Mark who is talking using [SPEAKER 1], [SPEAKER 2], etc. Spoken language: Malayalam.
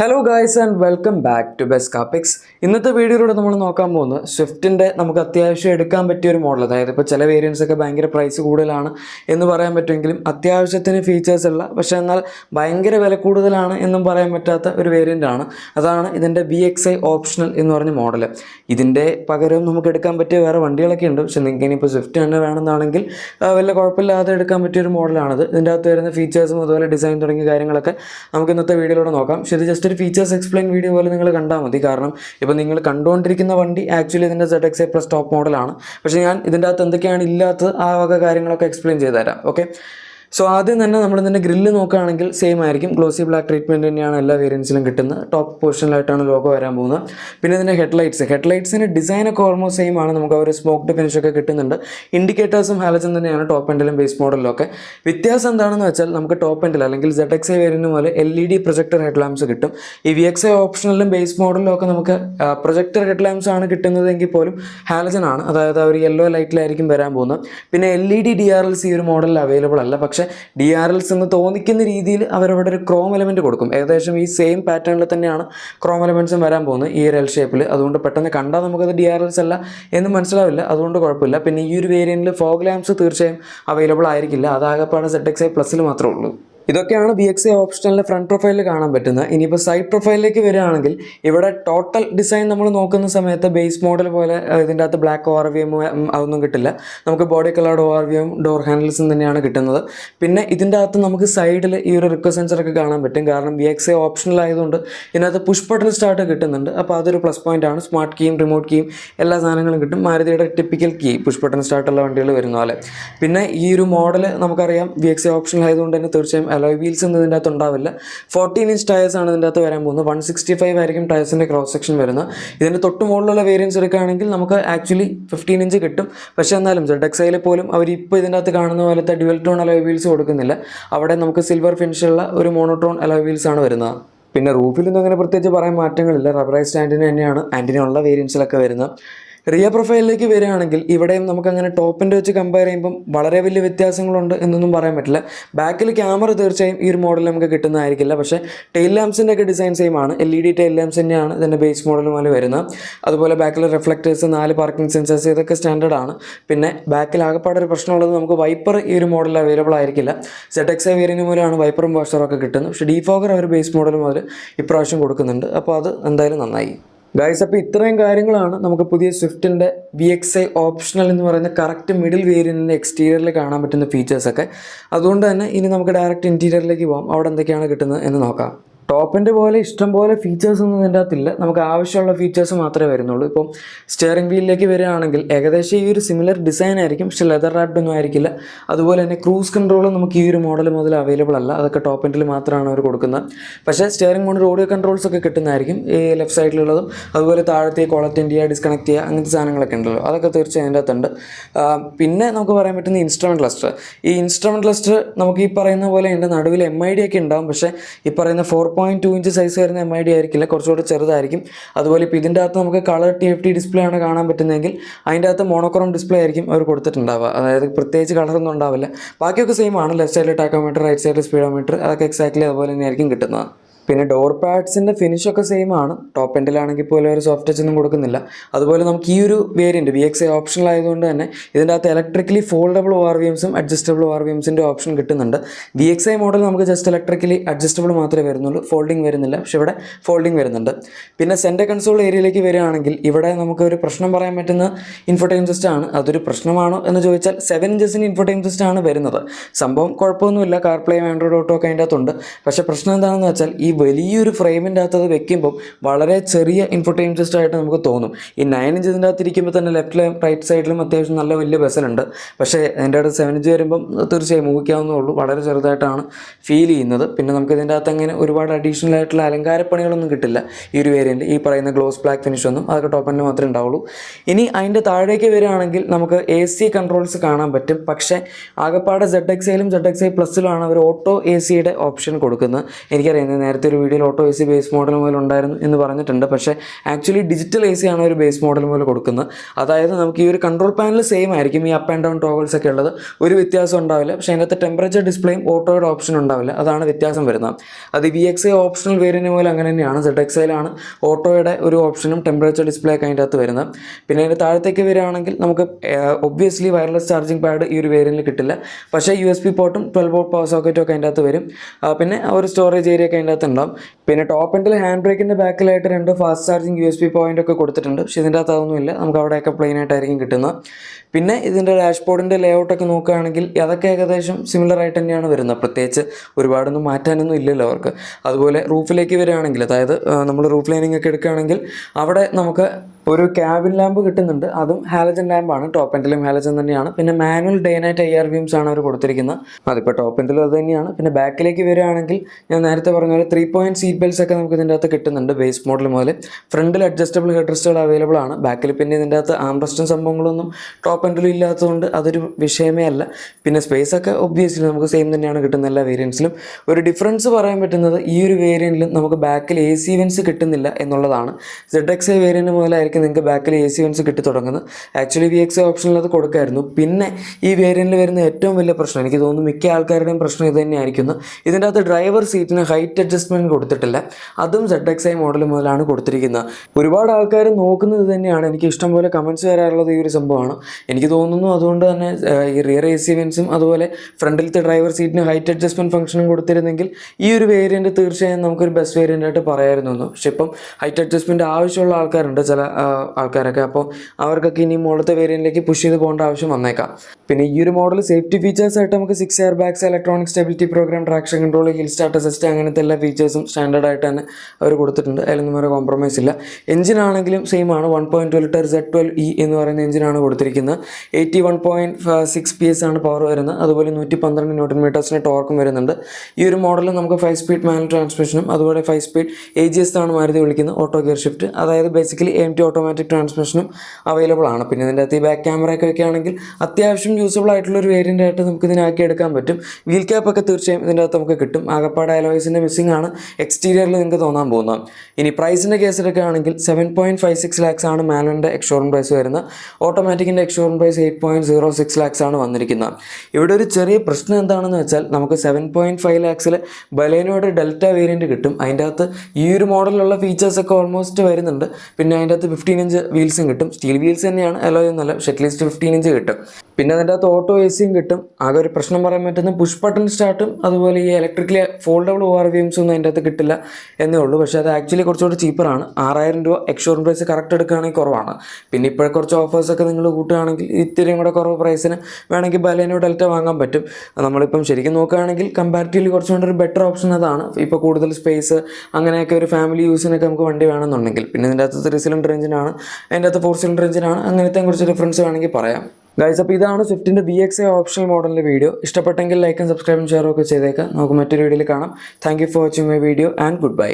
[SPEAKER 1] Hello guys and welcome back to best കാപ്പിക്സ് ഇന്നത്തെ വീഡിയോയിലൂടെ നമ്മൾ നോക്കാൻ പോകുന്നത് സ്വിഫ്റ്റിന്റെ നമുക്ക് അത്യാവശ്യം എടുക്കാൻ പറ്റിയ ഒരു മോഡൽ അതായത് ഇപ്പോൾ ചില വേരിയൻസ് ഒക്കെ ഭയങ്കര പ്രൈസ് കൂടുതലാണ് എന്ന് പറയാൻ പറ്റുമെങ്കിലും അത്യാവശ്യത്തിന് ഫീച്ചേഴ്സ് ഉള്ള പക്ഷേ എന്നാൽ ഭയങ്കര വില കൂടുതലാണ് എന്നും പറയാൻ പറ്റാത്ത ഒരു വേരിയന്റ് ആണ്. അതാണ് ഇതിന്റെ ബി എക്സ് ഐ ഓപ്ഷണൽ എന്ന് പറഞ്ഞ മോഡൽ ഇതിന്റെ പകരം നമുക്ക് എടുക്കാൻ പറ്റിയ വേറെ വണ്ടികളൊക്കെ ഉണ്ട്. പക്ഷെ നിങ്ങൾക്ക് ഇനിയിപ്പോൾ സ്വിഫ്റ്റ് തന്നെ വേണമെന്നാണെങ്കിൽ വലിയ കുഴപ്പമില്ലാതെ എടുക്കാൻ പറ്റിയ ഒരു മോഡലാണിത് ഇതിന്റെ അകത്ത് വരുന്ന ഫീച്ചേഴ്സും അതുപോലെ ഡിസൈൻ തുടങ്ങിയ കാര്യങ്ങളൊക്കെ നമുക്ക് ഇന്നത്തെ വീഡിയോയിലൂടെ നോക്കാം. പക്ഷേ ഇത് ജസ്റ്റ് ഒരു ഫീച്ചേഴ്സ് എക്സ്പ്ലെയിൻ വീഡിയോ പോലെ നിങ്ങൾ കണ്ടാൽ മതി. കാരണം ഇപ്പോൾ നിങ്ങൾ കണ്ടുകൊണ്ടിരിക്കുന്ന വണ്ടി ആക്ച്വലി ഇതിന്റെ Z X A plus top മോഡലാണ് പക്ഷേ ഞാൻ ഇതിന്റെ അകത്ത് എന്തൊക്കെയാണ് ഇല്ലാത്തത് ആ വക കാര്യങ്ങളൊക്കെ എക്സ്പ്ലെയിൻ ചെയ്തു തരാം ഓക്കെ സോ ആദ്യം തന്നെ നമ്മൾ ഇതിന്റെ ഗ്രില്ല് നോക്കുകയാണെങ്കിൽ സെയിം ആയിരിക്കും. ഗ്ലോസി ബ്ലാക്ക് ട്രീറ്റ്മെന്റ് തന്നെയാണ് എല്ലാ വേരിയൻസിലും കിട്ടുന്നത്. ടോപ്പ് പോർഷനിലായിട്ടാണ് ലോഗോ വരാൻ പോകുന്നത്. പിന്നെ ഇതിന്റെ ഹെഡ്ലൈറ്റ്സ് ഹെഡ്ലൈറ്റ്സിന്റെ ഡിസൈനൊക്കെ ഓൾമോസ്റ്റ് സെയിം ആണ്. നമുക്ക് ആ ഒരു സ്മോക്ഡ് ഫിനിഷ് ഒക്കെ കിട്ടുന്നുണ്ട്. ഇൻഡിക്കേറ്റേഴ്സും ഹാലജൻ തന്നെയാണ് ടോപ്പ് എൻഡിലും ബേസ് മോഡലിലും ഒക്കെ. വ്യത്യാസം എന്താണെന്ന് വെച്ചാൽ നമുക്ക് ടോപ്പ് എൻഡിൽ അല്ലെങ്കിൽ സെഡ് എക്സ് ഐ വേരിയന്റ് പോലെ L E D projector head lamps കിട്ടും. ഈ വി എക്സ് ഐ ഓപ്ഷനിലും ബേസ് മോഡലിലും ഒക്കെ നമുക്ക് പ്രൊജക്ടർ ഹെഡ് ലാംപ്സ് ആണ് കിട്ടുന്നതെങ്കിൽ പോലും ഹാലജൻ ആണ്. അതായത് ആ ഒരു യെല്ലോ ലൈറ്റിലായിരിക്കും വരാൻ പോകുന്നത്. പിന്നെ L E D D R Ls ഈ ഒരു മോഡലിൽ അവൈലബിൾ അല്ല. പക്ഷേ ഡി ആർ എൽസ് എന്ന് തോന്നിക്കുന്ന രീതിയിൽ അവരവിടെ ഒരു ക്രോം എലമെന്റ് കൊടുക്കും. ഏകദേശം ഈ സെയിം പാറ്റേണിൽ തന്നെയാണ് ക്രോം എലമെന്റ്സും വരാൻ പോകുന്നത്. ഈ ഒരു എൽ ഷേപ്പിൽ അതുകൊണ്ട് പെട്ടെന്ന് കണ്ടാൽ നമുക്കത് ഡി ആർ എൽസ് അല്ല എന്ന് മനസ്സിലാവില്ല. അതുകൊണ്ട് കുഴപ്പമില്ല. പിന്നെ ഈ ഒരു വേരിയന്റിൽ ഫോഗ് ലാംപ്സ് തീർച്ചയായും അവൈലബിൾ ആയിരിക്കില്ല. അതാകെപ്പാടെ സെഡ് എക്സ് ഐ പ്ലസ്സിൽ മാത്രമേ ഉള്ളൂ. ഇതൊക്കെയാണ് ബി എക്സ് എ ഓപ്ഷണലിന്റെ ഫ്രണ്ട് പ്രൊഫൈലിൽ കാണാൻ പറ്റുന്നത്. ഇനിയിപ്പോൾ സൈഡ് പ്രൊഫൈലിലേക്ക് വരികയാണെങ്കിൽ ഇവിടെ ടോട്ടൽ ഡിസൈൻ നമ്മൾ നോക്കുന്ന സമയത്ത് ബേസ് മോഡൽ പോലെ ഇതിന്റെ അകത്ത് ബ്ലാക്ക് ഓർ വി എം അതൊന്നും കിട്ടില്ല. നമുക്ക് body coloured V M door ഹാൻഡിൽസും തന്നെയാണ് കിട്ടുന്നത്. പിന്നെ ഇതിന്റെ അകത്ത് നമുക്ക് സൈഡിൽ ഈ ഒരു റിക്വസ്റ്റ് സെൻസറൊക്കെ കാണാൻ പറ്റും. കാരണം ബി എക്സ് എ ഓപ്ഷണൽ ആയതുകൊണ്ട് ഇതിനകത്ത് പുഷ് ബട്ടൺ സ്റ്റാർട്ട് കിട്ടുന്നുണ്ട്. അപ്പോൾ അതൊരു പ്ലസ് പോയിന്റ് ആണ്. സ്മാർട്ട് കീയും റിമോട്ട് കീയും എല്ലാ സാധനങ്ങളും കിട്ടും. മാരുതിയുടെ ടിപ്പിക്കൽ കീ പുഷ് ബട്ടൺ സ്റ്റാർട്ടുള്ള വണ്ടികൾ വരുന്ന പോലെ. പിന്നെ ഈ ഒരു മോഡൽ നമുക്കറിയാം ബി എക്സ് എ ഓപ്ഷണൽ ആയതുകൊണ്ട് തന്നെ തീർച്ചയായും അലോയ് വീൽസ് ഒന്നും ഇതിന്റെ അകത്ത് ഉണ്ടാവില്ല. ഫോർട്ടീൻ ഇഞ്ച് ടയേഴ്സ് ആണ് ഇതിന്റെ അകത്ത് വരാൻ പോകുന്നത്. വൺ സിക്സ്റ്റി ഫൈവ് ആയിരിക്കും ടയേഴ്സിന്റെ ക്രോസ് സെക്ഷൻ വരുന്നത്. ഇതിന്റെ തൊട്ട് മുകളിലുള്ള വേരിയൻസ് എടുക്കുകയാണെങ്കിൽ നമുക്ക് ആക്ച്വലി ഫിഫ്റ്റീൻ ഇഞ്ച് കിട്ടും. പക്ഷേ എന്നാലും സർ ഡെക്സൈൽ പോലും അവർ ഇപ്പോൾ ഇതിന്റെ അകത്ത് കാണുന്ന പോലത്തെ ഡ്യുവൽ ടോൺ അലോയ് വീൽസ് കൊടുക്കുന്നില്ല. അവിടെ നമുക്ക് സിൽവർ ഫിനിഷുള്ള ഒരു മോണോട്രോൺ അലോയ് വീൽസ് ആണ് വരുന്നത്. പിന്നെ റൂഫിലൊന്നും അങ്ങനെ പ്രത്യേകിച്ച് പറയാൻ മാറ്റങ്ങളില്ല. റബ്ബറൈസ് സ്റ്റാൻഡിന് തന്നെയാണ്. ആന്റിനുള്ള വേരിയൻസിലൊക്കെ വരുന്നത്. റിയ പ്രൊഫൈലിലേക്ക് വരികയാണെങ്കിൽ ഇവിടെയും നമുക്കങ്ങനെ ടോപ്പിന്റെ വെച്ച് കമ്പയർ ചെയ്യുമ്പം വളരെ വലിയ വ്യത്യാസങ്ങളുണ്ട് എന്നൊന്നും പറയാൻ പറ്റില്ല. ബാക്കിൽ ക്യാമറ തീർച്ചയായും ഈ ഒരു മോഡൽ നമുക്ക് കിട്ടുന്നതായിരിക്കില്ല. പക്ഷേ ടെയിൽ ലാംപ്സിന്റെ ഒക്കെ ഡിസൈൻ സെയിം ആണ്. L E D tail lamps തന്നെയാണ് ഇതിന്റെ ബേസ് പോലെ വരുന്നത്. അതുപോലെ ബാക്കിൽ റിഫ്ലക്ടേഴ്സ് നാല് പാർക്കിംഗ് സെൻസേഴ്സ് ഇതൊക്കെ സ്റ്റാൻഡേർഡ് ആണ്. പിന്നെ ബാക്കിൽ ആകെപ്പാടെ ഒരു പ്രശ്നമുള്ളത് നമുക്ക് വൈപ്പർ ഈ ഒരു മോഡൽ അവൈലബിൾ ആയിരിക്കില്ല. സെറ്റ് എക്സ് വേരിയന്റ് മൂലമാണ് വൈപ്പറും വാഷറും ഒക്കെ കിട്ടുന്നത്. പക്ഷേ ഡീഫോഗർ അവർ ബേസ് മോഡൽ മുതൽ ഇപ്രാവശ്യം കൊടുക്കുന്നുണ്ട്. അപ്പോൾ അത് എന്തായാലും നന്നായി. ഗൈസ് അപ്പോൾ ഇത്രയും കാര്യങ്ങളാണ് നമുക്ക് പുതിയ സ്വിഫ്റ്റിന്റെ വി എക്സ് ഐ ഓപ്ഷണൽ എന്ന് പറയുന്ന കറക്റ്റ് മിഡിൽ വേരിയന്റിന്റെ എക്സ്റ്റീരിയറിൽ കാണാൻ പറ്റുന്ന ഫീച്ചേഴ്സൊക്കെ അതുകൊണ്ട് തന്നെ ഇനി നമുക്ക് ഡയറക്റ്റ് ഇന്റീരിയറിലേക്ക് പോകാം അവിടെ എന്തൊക്കെയാണ് കിട്ടുന്നത് എന്ന് നോക്കാം. ടോപ്പിന്റെ പോലെ ഇഷ്ടം പോലെ ഫീച്ചേഴ്സ് ഒന്നും ഇതിന്റെ അകത്തില്ല. നമുക്ക് ആവശ്യമുള്ള ഫീച്ചേഴ്സ് മാത്രമേ വരുന്നുള്ളൂ. ഇപ്പം സ്റ്റിയറിംഗ് വീലിലേക്ക് വരികയാണെങ്കിൽ ഏകദേശം ഈ ഒരു സിമിലർ ഡിസൈൻ ആയിരിക്കും. പക്ഷെ ലെതർ റാപ്ഡ് ഒന്നും ആയിരിക്കില്ല. അതുപോലെ തന്നെ ക്രൂസ് കൺട്രോൾ നമുക്ക് ഈ ഒരു മോഡൽ മുതൽ അവൈലബിൾ അല്ല. അതൊക്കെ ടോപ്പ് എൻഡിൽ മാത്രമാണ് അവർ കൊടുക്കുന്നത്. പക്ഷേ സ്റ്റിയറിംഗ് മോഡൽ ഓഡിയോ കൺട്രോൾസ് ഒക്കെ കിട്ടുന്നതായിരിക്കും ഈ ലെഫ്റ്റ് സൈഡിലുള്ളതും അതുപോലെ താഴത്തെ കോളക്ട് ചെയ്യുക ഡിസ്കണക്ട് ചെയ്യുക അങ്ങനത്തെ സാധനങ്ങളൊക്കെ ഉണ്ടല്ലോ. അതൊക്കെ തീർച്ചയായും അതിന്റെ അകത്തുണ്ട്. പിന്നെ നമുക്ക് പറയാൻ പറ്റുന്ന ഇൻസ്ട്രുമെന്റ് ക്ലസ്റ്റർ ഈ ഇൻസ്ട്രുമെന്റ് ക്ലസ്റ്റർ നമുക്ക് ഈ പറയുന്ന പോലെ എന്റെ നടുവിൽ എം ഐ ഡി ഒക്കെ ഉണ്ടാവും. പക്ഷേ ഈ പറയുന്ന four point two inch size വരുന്ന എം ഐ ഡി ആയിരിക്കില്ല. കുറച്ചുകൂടെ ചെറുതായിരിക്കും. അതുപോലെ ഇപ്പോൾ ഇതിന്റെ അകത്ത് നമുക്ക് colour T F T display ആണ് കാണാൻ പറ്റുന്നതെങ്കിൽ അതിന്റെ അകത്ത് മോണോക്രോം ഡിസ്പ്ലേ ആയിരിക്കും അവർ കൊടുത്തിട്ടുണ്ടാവുക. അതായത് പ്രത്യേകിച്ച് കളറൊന്നും ഉണ്ടാവില്ല. ബാക്കിയൊക്കെ സെയിം ആണ്. ലെഫ്റ്റ് സൈഡിൽ ടാക്കോമീറ്റർ റൈറ്റ് സൈഡിൽ സ്പീഡോമീറ്റർ അതൊക്കെ എക്സാക്ട്ലി അതുപോലെ തന്നെയായിരിക്കും കിട്ടുന്നത്. പിന്നെ ഡോർ പാഡ്സിന്റെ ഫിനിഷൊക്കെ സെയിം ആണ്. ടോപ്പ് എൻഡിലാണെങ്കിൽ പോലും ഒരു സോഫ്റ്റ് ടച്ച് ഒന്നും കൊടുക്കുന്നില്ല. അതുപോലെ നമുക്ക് ഈ ഒരു variant V X I optional ആയതുകൊണ്ട് തന്നെ ഇതിന്റെ അകത്ത് electrically foldable O R V എംസും adjustable O R V എംസിന്റെ ഓപ്ഷൻ കിട്ടുന്നുണ്ട്. വി എക്സ് ഐ മോഡൽ നമുക്ക് ജസ്റ്റ് ഇലക്ട്രിക്കലി അഡ്ജസ്റ്റബിൾ മാത്രമേ വരുന്നുള്ളൂ. ഫോൾഡിംഗ് വരുന്നില്ല. പക്ഷെ ഇവിടെ ഫോൾഡിംഗ് വരുന്നുണ്ട്. പിന്നെ സെന്റർ കൺസോൾ ഏരിയയിലേക്ക് വരികയാണെങ്കിൽ ഇവിടെ നമുക്ക് ഒരു പ്രശ്നം പറയാൻ പറ്റുന്ന ഇൻഫോടൈം സിസ്റ്റം ആണ്. അതൊരു പ്രശ്നമാണോ എന്ന് ചോദിച്ചാൽ സെവൻ ഇഞ്ചസിന് ഇൻഫോടൈം സിസ്റ്റം ആണ് വരുന്നത്. സംഭവം കുഴപ്പമൊന്നുമില്ല. കാർപ്ലേയും പ്ലേ ആൻഡ്രോയിഡ് ഓട്ടോ ഒക്കെ അതിന്റെ അകത്തുണ്ട്. പക്ഷേ പ്രശ്നം എന്താണെന്ന് വെച്ചാൽ ഈ വലിയൊരു ഫ്രെയിമിന്റെ അകത്ത് അത് വെക്കുമ്പം വളരെ ചെറിയ ഇൻഫോടൈം സിസ്റ്റം ആയിട്ട് നമുക്ക് തോന്നും. ഈ നയൻ ഇഞ്ചിന്റെ അകത്ത് ഇരിക്കുമ്പോൾ തന്നെ ലെഫ്റ്റിലും റൈറ്റ് സൈഡിലും അത്യാവശ്യം നല്ല വലിയ ബസ്സിലുണ്ട് പക്ഷേ അതിന്റെ അടുത്ത് സെവൻ ഇഞ്ച് വരുമ്പം തീർച്ചയായും ഊഹിക്കാവുന്നേ ഉള്ളൂ. വളരെ ചെറുതായിട്ടാണ് ഫീൽ ചെയ്യുന്നത്. പിന്നെ നമുക്ക് ഇതിന്റെ അകത്ത് അങ്ങനെ ഒരുപാട് അഡീഷണൽ ആയിട്ടുള്ള അലങ്കാരപ്പണികളൊന്നും കിട്ടില്ല. ഈ ഒരു വേരിയന്റ് ഈ പറയുന്ന ഗ്ലോസ് ബ്ലാക്ക് ഫിനിഷ് ഒന്നും അതൊക്കെ ടോപ്പ് എൻഡ് മാത്രമേ ഉണ്ടാവുള്ളൂ. ഇനി അതിന്റെ താഴേക്ക് വരികയാണെങ്കിൽ നമുക്ക് എ സി കൺട്രോൾസ് കാണാൻ പറ്റും. പക്ഷേ ആകെപ്പാടെ സെഡ് ഐയിലും സെഡ് എക്സ് ഐ പ്ലസ്സിലുമാണ് അവർ ഓട്ടോ എ സിയുടെ ഓപ്ഷൻ കൊടുക്കുന്നത്. എനിക്കറിയാം നേരത്തെ ഒരു വീഡിയോയിൽ auto A C base model മുതൽ ഉണ്ടായിരുന്നു എന്ന് പറഞ്ഞിട്ടുണ്ട്. പക്ഷേ ആക്ച്വലി ഡിജിറ്റൽ എ സി ആണ് ഒരു ബേസ് മോഡൽ മുതൽ കൊടുക്കുന്നത്. അതായത് നമുക്ക് ഈ ഒരു കൺട്രോൾ പാനൽ സെയിം ആയിരിക്കും. ഈ അപ്പ് ആൻഡ് ഡൗൺ ടോഗിൾസ് ഒക്കെ ഉള്ളത്. ഒരു വ്യത്യാസം ഉണ്ടാവില്ല. പക്ഷേ അതിനകത്ത് ടെമ്പറേച്ചർ ഡിസ്പ്ലേയും ഓട്ടോയുടെ ഓപ്ഷൻ ഉണ്ടാവില്ല. അതാണ് വ്യത്യാസം വരുന്നത്. അത് V X I optional variant പോലെ അങ്ങനെ തന്നെയാണ്. സെഡ് എക്സ് ഓട്ടോയുടെ ഒരു ഓപ്ഷനും ടെമ്പറേച്ചർ ഡിസ്പ്ലേ ഒക്കെ അതിന്റെ അകത്ത് വരുന്നത്. പിന്നെ അതിന്റെ താഴത്തേക്ക് വരികയാണെങ്കിൽ നമുക്ക് ഒബ്വിയസ്ലി വയർലെസ് ചാർജിങ് പാഡ് ഈ ഒരു വേരിയന്റിൽ കിട്ടില്ല. പക്ഷേ യു എസ് പി പോർട്ടും ട്വൽവ് വോൾട്ട് പവർ സോക്കറ്റും ഒക്കെ അതിന്റെ അകത്ത് വരും. പിന്നെ ഒരു സ്റ്റോറേജ് ഏരിയ ഒക്കെ അതിന്റെ അകത്ത് ഉണ്ടാവും പിന്നെ ടോപ്പ് എൻഡിൽ ഹാൻഡ് ബ്രേക്കിന്റെ ബാക്കിലായിട്ട് രണ്ട് fast charging U S B point ഒക്കെ കൊടുത്തിട്ടുണ്ട്. പക്ഷേ ഇതിന്റെ അകത്തൊന്നുമില്ല നമുക്ക് അവിടെയൊക്കെ പ്ലെയിൻ ആയിട്ടായിരിക്കും കിട്ടുന്നത്. പിന്നെ ഇതിന്റെ ഡാഷ്ബോർഡിന്റെ ലേഔട്ട് ഒക്കെ നോക്കുകയാണെങ്കിൽ അതൊക്കെ ഏകദേശം സിമിലർ ആയിട്ട് തന്നെയാണ് വരുന്നത്. പ്രത്യേകിച്ച് ഒരുപാടൊന്നും മാറ്റാനൊന്നും ഇല്ലല്ലോ അവർക്ക്. അതുപോലെ റൂഫിലേക്ക് വരികയാണെങ്കിൽ അതായത് നമ്മൾ റൂഫ് ലൈനിങ് ഒക്കെ എടുക്കുകയാണെങ്കിൽ അവിടെ നമുക്ക് ഒരു ക്യാബിൻ ലാമ്പ് കിട്ടുന്നുണ്ട്. അതും ഹാലജൻ ലാമ്പാണ് ടോപ്പ് എൻഡിലും ഹാലജൻ തന്നെയാണ്. പിന്നെ manual day night I R V Ms ആണ് അവർ കൊടുത്തിരിക്കുന്നത്. അതിപ്പോൾ ടോപ്പ് എൻഡിലും അത് തന്നെയാണ്. പിന്നെ ബാക്കിലേക്ക് വരികയാണെങ്കിൽ ഞാൻ നേരത്തെ പറഞ്ഞ പോലെ ത്രീ പോയിന്റ് സീറ്റ് ബെൽറ്റ്സ് ഒക്കെ നമുക്ക് ഇതിന്റെ അകത്ത് കിട്ടുന്നുണ്ട് ബേസ് മോഡൽ മുതൽ ഫ്രണ്ടിൽ അഡ്ജസ്റ്റബിൾ ഹെഡ് റെസ്റ്റുകൾ അവൈലബിൾ ആണ്. ബാക്കിൽ പിന്നെ ഇതിന്റെ അകത്ത് ആംബ്രസ്റ്റും സംഭവങ്ങളൊന്നും ടോപ്പ് എൻഡിലും ഇല്ലാത്തതുകൊണ്ട് അതൊരു വിഷയമേ അല്ല. പിന്നെ സ്പേസ് ഒക്കെ ഒബ്വിയസ്ലി നമുക്ക് സെയിം തന്നെയാണ് കിട്ടുന്ന എല്ലാ വേരിയൻസിലും ഒരു ഡിഫറൻസ് പറയാൻ പറ്റുന്നത് ഈ ഒരു വേരിയന്റിലും നമുക്ക് ബാക്കിൽ എ സി വെൻസ് കിട്ടുന്നില്ല എന്നുള്ളതാണ്. സെഡ് എക്സ് ഐ വേരിയന്റ് മുതലായിരിക്കും നിങ്ങൾക്ക് ബാക്കിൽ എ സി വെൻസ് കിട്ടി തുടങ്ങുന്നത്. ആക്ച്വലി വി എക്സ് ഓപ്ഷനിൽ അത് കൊടുക്കായിരുന്നു. പിന്നെ ഈ വേരിയന്റിൽ വരുന്ന ഏറ്റവും വലിയ പ്രശ്നം എനിക്ക് തോന്നുന്നു മിക്ക ആൾക്കാരുടെയും പ്രശ്നം ഇത് തന്നെയായിരിക്കുന്നു. ഇതിന്റെ അകത്ത് ഡ്രൈവർ സീറ്റിന് ഹൈറ്റ് അഡ്ജസ്റ്റ്മെന്റ് കൊടുത്തിട്ടില്ല. അതും സെഡ് എക്സ് ഐ മോഡൽ മുതലാണ് കൊടുത്തിരിക്കുന്നത്. ഒരുപാട് ആൾക്കാർ നോക്കുന്നത് തന്നെയാണ്. എനിക്ക് ഇഷ്ടംപോലെ കമൻസ് വരാറുള്ളത് ഈ ഒരു സംഭവമാണ്. എനിക്ക് തോന്നുന്നു അതുകൊണ്ട് തന്നെ ഈ റിയർ എ സി വെൻസും അതുപോലെ ഫ്രണ്ടിലത്തെ ഡ്രൈവർ സീറ്റിന് ഹൈറ്റ് അഡ്ജസ്റ്റ്മെന്റ് ഫംഗ്ഷനും കൊടുത്തിരുന്നെങ്കിൽ ഈ ഒരു വേരിയന്റ് തീർച്ചയായും നമുക്കൊരു ബെസ്റ്റ് വേരിയന്റ് ആയിട്ട് പറയാമായിരുന്നു പക്ഷേ ഇപ്പം ഹൈറ്റ് അഡ്ജസ്റ്റ്മെന്റ് ആവശ്യമുള്ള ആൾക്കാരുണ്ട് ചില ആൾക്കാരൊക്കെ. അപ്പോൾ അവർക്കൊക്കെ ഇനി മുകളിലത്തെ വേരിയന്റിലേക്ക് പുഷ് ചെയ്ത് പോകേണ്ട ആവശ്യം വന്നേക്കാം. പിന്നെ ഈ ഒരു മോഡൽ സേഫ്റ്റി ഫീച്ചേഴ്സ് ആയിട്ട് നമുക്ക് six air bags electronic stability programme traction control hill start assist അങ്ങനത്തെ എല്ലാ ഫീച്ചേഴ്സും സ്റ്റാൻഡേർഡ് ആയിട്ട് തന്നെ അവർ കൊടുത്തിട്ടുണ്ട്. അതിലൊന്നും വേറെ കോംപ്രമൈസ് ഇല്ല. എഞ്ചിൻ ആണെങ്കിലും സെയിം ആണ്. One point twelve litre Z twelve E എന്ന് പറയുന്ന എഞ്ചിനാണ് കൊടുത്തിരിക്കുന്നത്. Eighty one point six P S ആണ് പവർ വരുന്നത്. അതുപോലെ നൂറ്റി പന്ത്രണ്ട് ന്യൂട്ടൺ മീറ്റേഴ്സിന് ടോർക്കും വരുന്നുണ്ട്. ഈ ഒരു മോഡലിൽ നമുക്ക് ഫൈവ് സ്പീഡ് മാനുവൽ ട്രാൻസ്മിഷനും അതുപോലെ five speed A G S ആണ് മാരുതി വിളിക്കുന്നത് ഓട്ടോ ഗിയർ ഷിഫ്റ്റ് അതായത് ബേസിക്കലി എം ടി ഓട്ടോമാറ്റിക് ട്രാൻസ്മിഷനും അവൈലബിൾ ആണ്. പിന്നെ ഇതിന്റെ അകത്ത് ഈ ബാക്ക് ക്യാമറ ഒക്കെ ആണെങ്കിൽ അത്യാവശ്യം യൂസബിൾ ആയിട്ടുള്ള ഒരു വേരിയന്റ് ആയിട്ട് നമുക്ക് ഇതിനാക്കി എടുക്കാൻ പറ്റും. വീൽ ക്യാപ്പ് ഒക്കെ തീർച്ചയായും ഇതിന്റെ അകത്ത് നമുക്ക് കിട്ടും. ആകപ്പാട് അലോയ്സിന്റെ മിസ്സിംഗ് ആണ്. എക്സ്റ്റീരിയറിൽ നിങ്ങൾക്ക് തോന്നാൻ പോകുന്നത്. ഇനി പ്രൈസിന്റെ കേസിലൊക്കെ ആണെങ്കിൽ seven point five six lakhs ആണ് മാനുവലിന്റെ എക്സ്ഷോറൂം പ്രൈസ് വരുന്നത്. ഓട്ടോമാറ്റിക്കിന്റെ ex showroom price eight point zero six lakhs ആണ് വന്നിരിക്കുന്നത്. ഇവിടെ ഒരു ചെറിയ പ്രശ്നം എന്താണെന്ന് വെച്ചാൽ നമുക്ക് സെവൻ പോയിന്റ് ഫൈവ് ലാക്സിൽ ബലേനോയുടെ ഡെൽറ്റ വേരിയന്റ് കിട്ടും. അതിന്റെ അകത്ത് ഈ ഒരു മോഡലിലുള്ള ഫീച്ചേഴ്സൊക്കെ ഓൾമോസ്റ്റ് വരുന്നുണ്ട്. പിന്നെ അതിന്റെ അകത്ത് ഫിഫ്റ്റീൻ ഇഞ്ച് വീൽസും കിട്ടും. സ്റ്റീൽ വീൽസ് തന്നെയാണ് അലോയ് എന്നല്ല പക്ഷേ അറ്റ്ലീസ്റ്റ് ഫിഫ്റ്റീൻ ഇഞ്ച് കിട്ടും. പിന്നെ അതിന്റെ അകത്ത് ഓട്ടോ എ സിയും കിട്ടും. ആകെ ഒരു പ്രശ്നം പറയാൻ പറ്റുന്ന പുഷ് ബട്ടൺ സ്റ്റാർട്ടും അതുപോലെ ഈ ഇലക്ട്രിക്കലി ഫോൾഡബിൾ ഓർ ആർ ഒന്നും അതിന്റെ അകത്ത് കിട്ടില്ല എന്നേ ഉള്ളൂ. പക്ഷേ അത് ആക്ച്വലി കുറച്ചുകൂടി ചീപ്പറാണ് ആറായിരം രൂപ എക്സ്ഷോറൻ പ്രൈസ് കറക്റ്റ് എടുക്കുകയാണെങ്കിൽ കുറവാണ്. പിന്നെ ഇപ്പോഴെ കുറച്ച് ഓഫേഴ്സൊക്കെ നിങ്ങൾ കൂട്ടുകയാണെങ്കിൽ ഇത്തിരിയും കൂടെ കുറവ് പ്രൈസിന് വേണമെങ്കിൽ ബലേനോ ഡെൽറ്റ വാങ്ങാൻ പറ്റും. നമ്മളിപ്പം ശരിക്കും നോക്കുകയാണെങ്കിൽ കമ്പാരിറ്റീവ്ലി കുറച്ചും കൂടെ ഒരു ബെറ്റർ ഓപ്ഷൻ അതാണ്. ഇപ്പോൾ കൂടുതൽ സ്പേസ് അങ്ങനെയൊക്കെ ഒരു ഫാമിലി യൂസിനൊക്കെ നമുക്ക് വണ്ടി വേണമെന്നുണ്ടെങ്കിൽ. പിന്നെ ഇതിന്റെ അകത്ത് ത്രീ സിലിണ്ടർ എഞ്ചിനാണ് അതിന്റെ അകത്ത് ഫോർ സിലിണ്ടർ എഞ്ചിനാണ് അങ്ങനത്തെ കുറച്ച് ഡിഫറൻസ് വേണമെങ്കിൽ പറയാം. ഗൈസ് അപ്പോൾ ഇതാണ് സ്വിഫ്റ്റിന്റെ ബി എക്സ് ഐ ഓപ്ഷണൽ മോഡലിന്റെ വീഡിയോ ഇഷ്ടപ്പെട്ടെങ്കിൽ ലൈക്കും സബ്സ്ക്രൈബും ഷെയറും ഒക്കെ ചെയ്തേക്കാം. നമുക്ക് മറ്റൊരു വീഡിയോയിൽ കാണാം. Thank for watching my video and goodbye